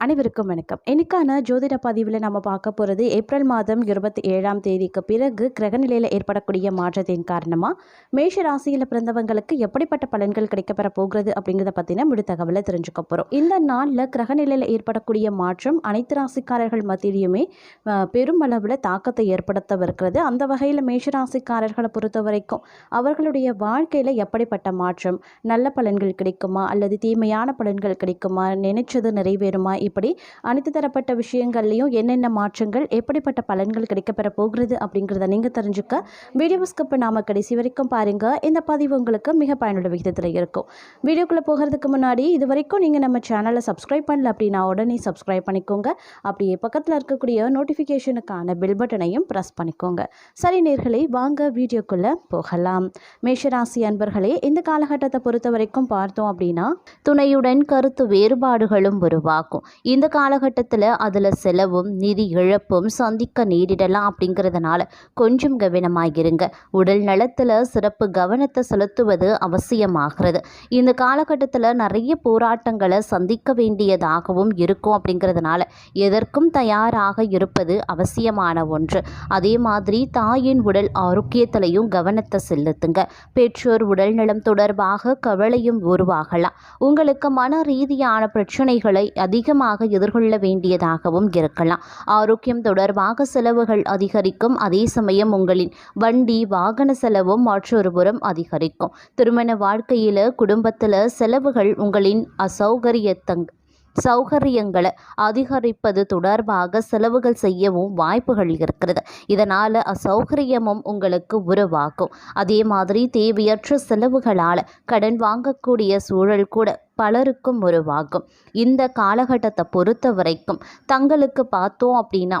அனைவருக்கும் வணக்கம். இன்னைக்கான ஜோதிட பதிவில் நம்ம பார்க்க போகிறது ஏப்ரல் மாதம் இருபத்தி ஏழாம் தேதிக்கு பிறகு கிரகநிலையில் ஏற்படக்கூடிய மாற்றத்தின் காரணமாக மேஷ ராசியில் பிறந்தவங்களுக்கு எப்படிப்பட்ட பலன்கள் கிடைக்கப்பெற போகிறது அப்படிங்கிறத பற்றின முழு தகவலை தெரிஞ்சுக்க போகிறோம் இந்த நாளில் கிரகநிலையில் ஏற்படக்கூடிய மாற்றம் அனைத்து ராசிக்காரர்கள் மத்தியிலையுமே பெருமளவில் தாக்கத்தை ஏற்படுத்த தாக்கத்தை ஏற்படுத்தவிருக்கிறது. அந்த வகையில் மேஷ ராசிக்காரர்களை பொறுத்த வரைக்கும் அவர்களுடைய வாழ்க்கையில் எப்படிப்பட்ட மாற்றம் நல்ல பலன்கள் கிடைக்குமா? அல்லது தீமையான பலன்கள் கிடைக்குமா? நினைச்சது நிறைவேறுமா? இப்படி அனைத்து தரப்பட்ட விஷயங்கள்லையும் என்னென்ன மாற்றங்கள் எப்படிப்பட்ட பலன்கள் கிடைக்கப்பெற போகிறது அப்படிங்கிறத நீங்கள் தெரிஞ்சுக்க வீடியோ ஸ்கிப் நாம கடைசி வரைக்கும் பாருங்கள் இந்த பதிவு உங்களுக்கு மிக பயனுள்ள விகிதத்தில் இருக்கும். வீடியோக்குள்ளே போகிறதுக்கு முன்னாடி இது வரைக்கும் நீங்கள் நம்ம சேனலை சப்ஸ்கிரைப் பண்ணல அப்படின்னா உடனே சப்ஸ்கிரைப் பண்ணிக்கோங்க. அப்படியே பக்கத்தில் இருக்கக்கூடிய நோட்டிஃபிகேஷனுக்கான பெல் பட்டனையும் ப்ரெஸ் பண்ணிக்கோங்க. சரி நேர்களே வாங்க வீடியோக்குள்ளே போகலாம். மேஷராசி அன்பர்களே இந்த காலகட்டத்தை பொறுத்த வரைக்கும் பார்த்தோம் அப்படின்னா துணையுடன் கருத்து வேறுபாடுகளும் உருவாகும். இந்த காலகட்டத்தில் அதில் செலவும் நிதி இழப்பும் சந்திக்க நேரிடலாம் அப்படிங்கிறதுனால கொஞ்சம் கவனமாகிருங்க உடல் நலத்தில் சிறப்பு கவனத்தை செலுத்துவது அவசியமாகிறது. இந்த காலகட்டத்தில் நிறைய போராட்டங்களை சந்திக்க வேண்டியதாகவும் இருக்கும் அப்படிங்கிறதுனால எதற்கும் தயாராக இருப்பது அவசியமான ஒன்று. அதே மாதிரி தாயின் உடல் ஆரோக்கியத்திலையும் கவனத்தை செலுத்துங்க. பெற்றோர் உடல்நலம் தொடர்பாக கவலையும் உருவாகலாம். உங்களுக்கு மன ரீதியான பிரச்சனைகளை அதிகமாக எதிர்கொள்ள வேண்டியதாகவும் இருக்கலாம். ஆரோக்கியம் தொடர்பாக செலவுகள் அதிகரிக்கும். அதே சமயம் உங்களின் வண்டி வாகன செலவும் மற்றொரு புறம் அதிகரிக்கும். திருமண வாழ்க்கையில் குடும்பத்தில் செலவுகள் உங்களின் அசௌகரியத்தங் சௌகரியங்களை அதிகரிப்பது தொடர்பாக செலவுகள் செய்யவும் வாய்ப்புகள் இருக்கிறது. இதனால் அசௌகரியமும் உங்களுக்கு உருவாகும். அதே மாதிரி தேவையற்ற செலவுகளால் கடன் வாங்கக்கூடிய சூழல் கூட பலருக்கும் உருவாகும். இந்த காலகட்டத்தை பொறுத்த வரைக்கும் தங்களுக்கு பார்த்தோம் அப்படின்னா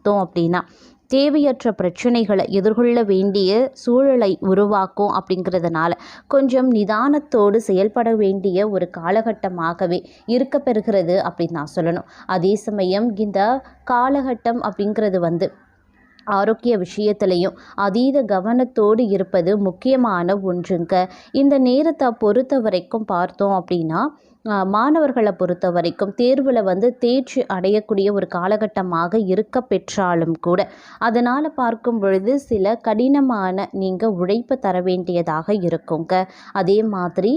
பார்த்தோம் அப்படின்னா தேவையற்ற பிரச்சனைகளை எதிர்கொள்ள வேண்டிய சூழலை உருவாக்கும் அப்படிங்கிறதுனால கொஞ்சம் நிதானத்தோடு செயல்பட வேண்டிய ஒரு காலகட்டமாகவே இருக்கப்பெறுகிறது அப்படின்னு நான் சொல்லணும். அதே சமயம் இந்த காலகட்டம் அப்படிங்கிறது வந்து ஆரோக்கிய விஷயத்திலையும் அதீத கவனத்தோடு இருப்பது முக்கியமான ஒன்றுங்க. இந்த நேரத்தை பொறுத்த வரைக்கும் பார்த்தோம் அப்படின்னா மாணவர்களை பொறுத்த வரைக்கும் தேர்வில் வந்து தேர்ச்சி அடையக்கூடிய ஒரு காலகட்டமாக இருக்க பெற்றாலும் கூட அதனால் பார்க்கும் பொழுது சில கடினமான நீங்கள் உழைப்பு தர வேண்டியதாக இருக்குங்க. அதே மாதிரி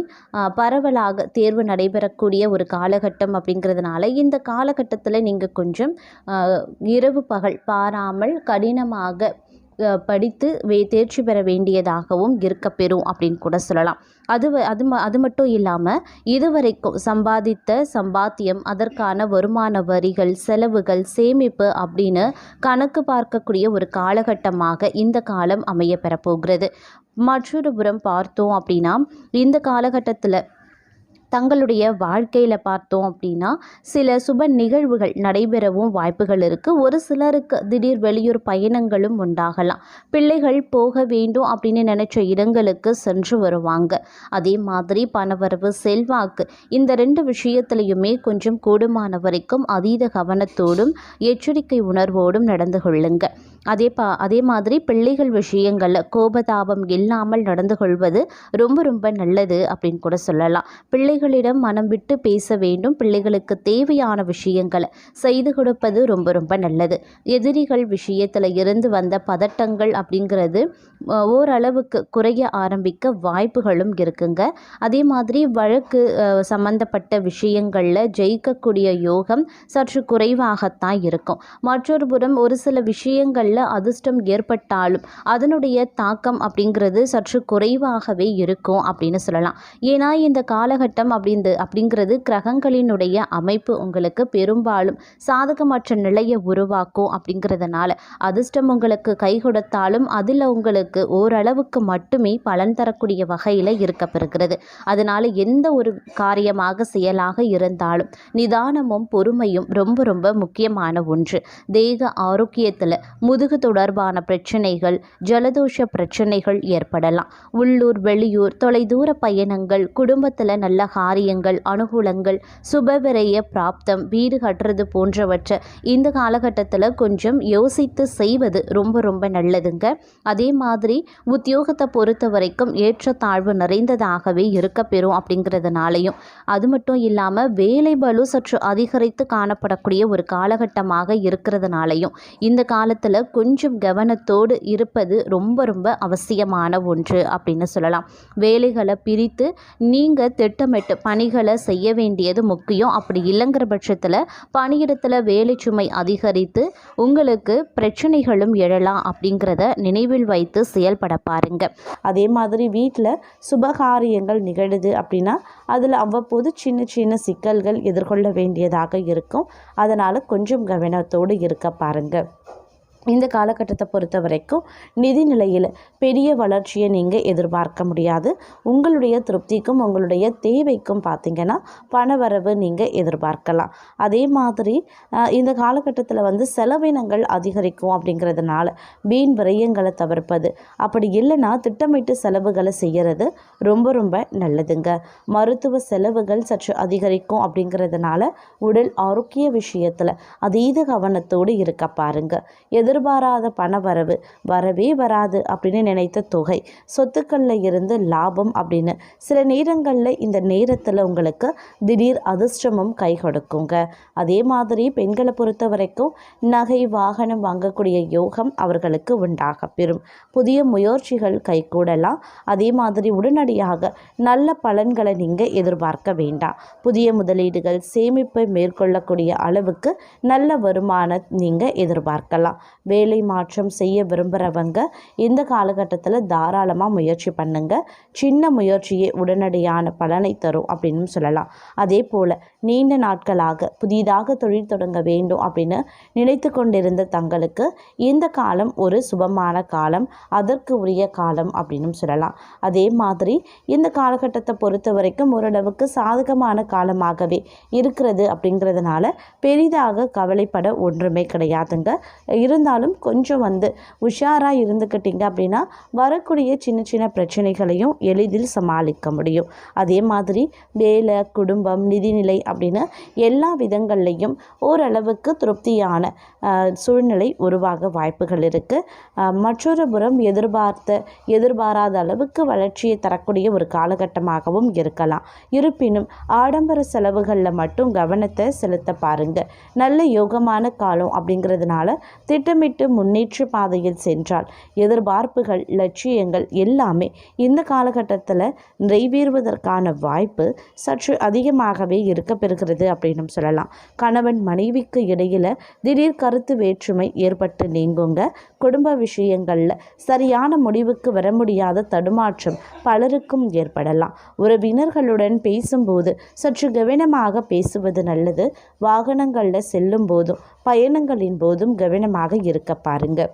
பரவலாக தேர்வு நடைபெறக்கூடிய ஒரு காலகட்டம் அப்படிங்கிறதுனால இந்த காலகட்டத்தில் நீங்கள் கொஞ்சம் இரவு பகல் பாராமல் கடினமாக படித்து வே தேர்ச்சி பெற வேண்டியதாகவும் இருக்கப்பெறும் அப்படின்னு கூட சொல்லலாம். அது அது ம அது மட்டும் இல்லாமல் இதுவரைக்கும் சம்பாதித்த சம்பாத்தியம் அதற்கான வருமான வரிகள் செலவுகள் சேமிப்பு அப்படின்னு கணக்கு பார்க்கக்கூடிய ஒரு காலகட்டமாக இந்த காலம் அமைய பெறப்போகிறது மற்றொரு புறம் பார்த்தோம் அப்படின்னா இந்த காலகட்டத்தில் தங்களுடைய வாழ்க்கையில் பார்த்தோம் அப்படின்னா சில சுப நிகழ்வுகள் நடைபெறவும் வாய்ப்புகள் இருக்குது ஒரு சிலருக்கு திடீர் வெளியூர் பயணங்களும் உண்டாகலாம். பிள்ளைகள் போக வேண்டும் அப்படின்னு நினச்ச இடங்களுக்கு சென்று வருவாங்க. அதே மாதிரி பணவரவு செல்வாக்கு இந்த ரெண்டு விஷயத்துலையுமே கொஞ்சம் கூடுமான வரைக்கும் அதீத கவனத்தோடும் எச்சரிக்கை உணர்வோடும் நடந்து கொள்ளுங்கள் அதே பா அதே மாதிரி பிள்ளைகள் விஷயங்களில் கோபதாபம் இல்லாமல் நடந்து கொள்வது ரொம்ப ரொம்ப நல்லது அப்படின்னு கூட சொல்லலாம். பிள்ளைகளிடம் மனம் விட்டு பேச வேண்டும். பிள்ளைகளுக்கு தேவையான விஷயங்களை செய்து கொடுப்பது ரொம்ப ரொம்ப நல்லது. எதிரிகள் விஷயத்தில் இருந்து வந்த பதட்டங்கள் அப்படிங்கிறது ஓரளவுக்கு குறைய ஆரம்பிக்க வாய்ப்புகளும் இருக்குங்க. அதே மாதிரி வழக்கு சம்பந்தப்பட்ட விஷயங்களில் ஜெயிக்கக்கூடிய யோகம் சற்று குறைவாகத்தான் இருக்கும். மற்றொரு புறம் ஒரு சில விஷயங்கள் நல்ல அதிர்ஷ்டம் ஏற்பட்டாலும் அதனுடைய தாக்கம் அப்படிங்கிறது சற்று குறைவாகவே இருக்கும் அப்படின்னு சொல்லலாம். ஏன்னா இந்த காலகட்டம் அப்படிந்து அப்படிங்கிறது கிரகங்களினுடைய அமைப்பு உங்களுக்கு பெரும்பாலும் சாதகமற்ற நிலையை உருவாக்கும் அப்படிங்கிறதுனால அதிர்ஷ்டம் உங்களுக்கு கை கொடுத்தாலும் அதில் உங்களுக்கு ஓரளவுக்கு மட்டுமே பலன் தரக்கூடிய வகையில் இருக்கப்பெறுகிறது. அதனால் எந்த ஒரு காரியமாக செயலாக இருந்தாலும் நிதானமும் பொறுமையும் ரொம்ப ரொம்ப முக்கியமான ஒன்று. தேக ஆரோக்கியத்தில் முது முதுகு தொடர்பான பிரச்சனைகள் ஜலதோஷ பிரச்சனைகள் ஏற்படலாம். உள்ளூர் வெளியூர் தொலைதூர பயணங்கள் குடும்பத்தில் நல்ல காரியங்கள் அனுகூலங்கள் சுபவிரய பிராப்தம் வீடு கட்டுறது போன்றவற்றை இந்த காலகட்டத்தில் கொஞ்சம் யோசித்து செய்வது ரொம்ப ரொம்ப நல்லதுங்க. அதே மாதிரி உத்தியோகத்தை பொறுத்த வரைக்கும் ஏற்றத்தாழ்வு நிறைந்ததாகவே இருக்க பெறும் அப்படிங்கிறதுனாலையும். அது மட்டும் இல்லாமல் வேலை பலு சற்று அதிகரித்து காணப்படக்கூடிய ஒரு காலகட்டமாக இருக்கிறதுனாலையும் இந்த காலத்தில் கொஞ்சம் கவனத்தோடு இருப்பது ரொம்ப ரொம்ப அவசியமான ஒன்று அப்படின்னு சொல்லலாம். வேலைகளை பிரித்து நீங்கள் திட்டமிட்டு பணிகளை செய்ய வேண்டியது முக்கியம். அப்படி இல்லைங்கிற பட்சத்தில் பணியிடத்தில் வேலை சுமை அதிகரித்து உங்களுக்கு பிரச்சனைகளும் எழலாம் அப்படிங்கிறத நினைவில் வைத்து செயல்பட பாருங்க. அதே மாதிரி வீட்டில் சுபகாரியங்கள் நிகழுது அப்படின்னா அதில் அவ்வப்போது சின்ன சின்ன சிக்கல்கள் எதிர்கொள்ள வேண்டியதாக இருக்கும். அதனால் கொஞ்சம் கவனத்தோடு இருக்க பாருங்கள் இந்த காலகட்டத்தை பொறுத்த வரைக்கும் நிதி நிலையில் பெரிய வளர்ச்சியை நீங்கள் எதிர்பார்க்க முடியாது. உங்களுடைய திருப்திக்கும் உங்களுடைய தேவைக்கும் பார்த்தீங்கன்னா பணவரவு நீங்கள் எதிர்பார்க்கலாம். அதே மாதிரி இந்த காலகட்டத்தில் வந்து செலவினங்கள் அதிகரிக்கும் அப்படிங்கிறதுனால வீண் விரயங்களை தவிர்ப்பது. அப்படி இல்லைன்னா திட்டமிட்டு செலவுகளை செய்கிறது ரொம்ப ரொம்ப நல்லதுங்க. மருத்துவ செலவுகள் சற்று அதிகரிக்கும் அப்படிங்கிறதுனால உடல் ஆரோக்கிய விஷயத்தில் அதீத கவனத்தோடு இருக்க பாருங்கள் எதிர் எதிர்பாராத பணவரவு வரவே வராது அப்படின்னு நினைத்த தொகை. சொத்துக்களில் இருந்து லாபம் அப்படின்னு. சில நேரங்களில் இந்த நேரத்தில் உங்களுக்கு திடீர் அதிர்ஷ்டமும் கை கொடுக்குங்க. அதே மாதிரி பெண்களை பொறுத்த வரைக்கும் நகை வாகனம் வாங்கக்கூடிய யோகம் அவர்களுக்கு உண்டாக பெறும் புதிய முயற்சிகள் கைகூடலாம். அதே மாதிரி உடனடியாக நல்ல பலன்களை நீங்கள் எதிர்பார்க்க வேண்டாம். புதிய முதலீடுகள் சேமிப்பை மேற்கொள்ளக்கூடிய அளவுக்கு நல்ல வருமானம் நீங்கள் எதிர்பார்க்கலாம். வேலை மாற்றம் செய்ய விரும்புகிறவங்க இந்த காலகட்டத்தில் தாராளமாக முயற்சி பண்ணுங்க. சின்ன முயற்சியே உடனடியான பலனை தரும் அப்படின்னு சொல்லலாம். அதே போல் நீண்ட நாட்களாக புதிதாக தொழில் தொடங்க வேண்டும் அப்படின்னு நினைத்து கொண்டிருந்த தங்களுக்கு இந்த காலம் ஒரு சுபமான காலம் அதற்கு உரிய காலம் அப்படின்னு சொல்லலாம். அதே மாதிரி இந்த காலகட்டத்தை பொறுத்த வரைக்கும் ஓரளவுக்கு சாதகமான காலமாகவே இருக்கிறது அப்படிங்கிறதுனால பெரிதாக கவலைப்பட ஒன்றுமே கிடையாதுங்க. இருந்தால் இருந்தாலும் கொஞ்சம் வந்து உஷாராக இருந்துக்கிட்டீங்க அப்படின்னா வரக்கூடிய சின்ன சின்ன பிரச்சனைகளையும் எளிதில் சமாளிக்க முடியும். அதே மாதிரி வேலை குடும்பம் நிதிநிலை அப்படின்னு எல்லா விதங்கள்லையும் ஓரளவுக்கு திருப்தியான சூழ்நிலை உருவாக வாய்ப்புகள் இருக்குது மற்றொரு புறம் எதிர்பார்த்த எதிர்பாராத அளவுக்கு வளர்ச்சியை தரக்கூடிய ஒரு காலகட்டமாகவும் இருக்கலாம். இருப்பினும் ஆடம்பர செலவுகளில் மட்டும் கவனத்தை செலுத்த பாருங்கள் நல்ல யோகமான காலம் அப்படிங்கிறதுனால திட்டமிட்டு முன்னேற்ற பாதையில் சென்றால் எதிர்பார்ப்புகள் லட்சியங்கள் எல்லாமே இந்த காலகட்டத்தில் நிறைவேறுவதற்கான வாய்ப்பு சற்று அதிகமாகவே இருக்க பெறுகிறது அப்படின்னு சொல்லலாம். கணவன் மனைவிக்கு இடையில் திடீர் கருத்து வேற்றுமை ஏற்பட்டு நீங்குங்க. குடும்ப விஷயங்களில் சரியான முடிவுக்கு வர முடியாத தடுமாற்றம் பலருக்கும் ஏற்படலாம். உறவினர்களுடன் பேசும்போது சற்று கவனமாக பேசுவது நல்லது. வாகனங்களில் செல்லும் போதும் பயணங்களின் போதும் கவனமாக இருக்க பாருங்கள்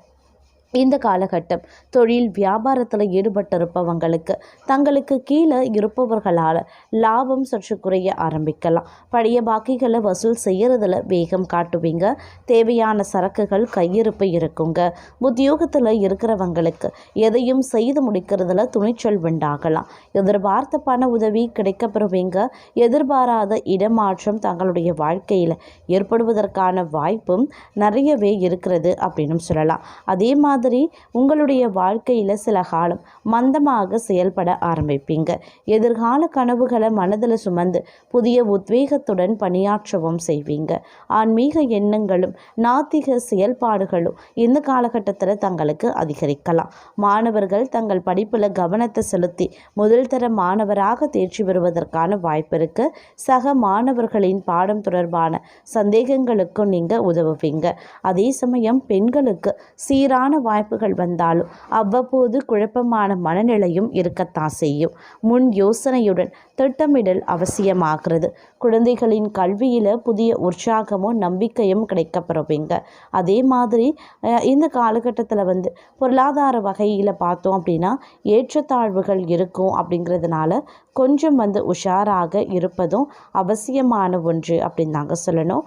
இந்த காலகட்டம் தொழில் வியாபாரத்தில் ஈடுபட்டிருப்பவங்களுக்கு தங்களுக்கு கீழே இருப்பவர்களால் லாபம் சற்று குறைய ஆரம்பிக்கலாம். பழைய பாக்கிகளை வசூல் செய்கிறதுல வேகம் காட்டுவீங்க. தேவையான சரக்குகள் கையிருப்பு இருக்குங்க. உத்தியோகத்தில் இருக்கிறவங்களுக்கு எதையும் செய்து முடிக்கிறதுல துணிச்சல் உண்டாகலாம். எதிர்பார்த்த பண உதவி கிடைக்கப்பெறுவீங்க. எதிர்பாராத இடமாற்றம் தங்களுடைய வாழ்க்கையில் ஏற்படுவதற்கான வாய்ப்பும் நிறையவே இருக்கிறது அப்படின்னு சொல்லலாம். அதே மாதிரி மாதிரி உங்களுடைய வாழ்க்கையில் சில காலம் மந்தமாக செயல்பட ஆரம்பிப்பீங்க. எதிர்கால கனவுகளை மனதில் சுமந்து புதிய உத்வேகத்துடன் பணியாற்றவும் செய்வீங்க. ஆன்மீக எண்ணங்களும் நாத்திக செயல்பாடுகளும் இந்த காலகட்டத்தில் தங்களுக்கு அதிகரிக்கலாம். மாணவர்கள் தங்கள் படிப்பில் கவனத்தை செலுத்தி முதல் தர மாணவராக தேர்ச்சி பெறுவதற்கான வாய்ப்பு இருக்கு. சக மாணவர்களின் பாடம் தொடர்பான சந்தேகங்களுக்கும் நீங்கள் உதவுவீங்க. அதே சமயம் பெண்களுக்கு சீரான வாய்ப்புகள் வந்தாலும் அவ்வப்போது குழப்பமான மனநிலையும் இருக்கத்தான் செய்யும். முன் யோசனையுடன் திட்டமிடல் அவசியமாகிறது. குழந்தைகளின் கல்வியில் புதிய உற்சாகமும் நம்பிக்கையும் கிடைக்கப்பெறுவீங்க. அதே மாதிரி இந்த காலகட்டத்தில் வந்து பொருளாதார வகையில் பார்த்தோம் அப்படின்னா ஏற்றத்தாழ்வுகள் இருக்கும் அப்படிங்கிறதுனால கொஞ்சம் வந்து உஷாராக இருப்பதும் அவசியமான ஒன்று அப்படின்னு தாங்க சொல்லணும்.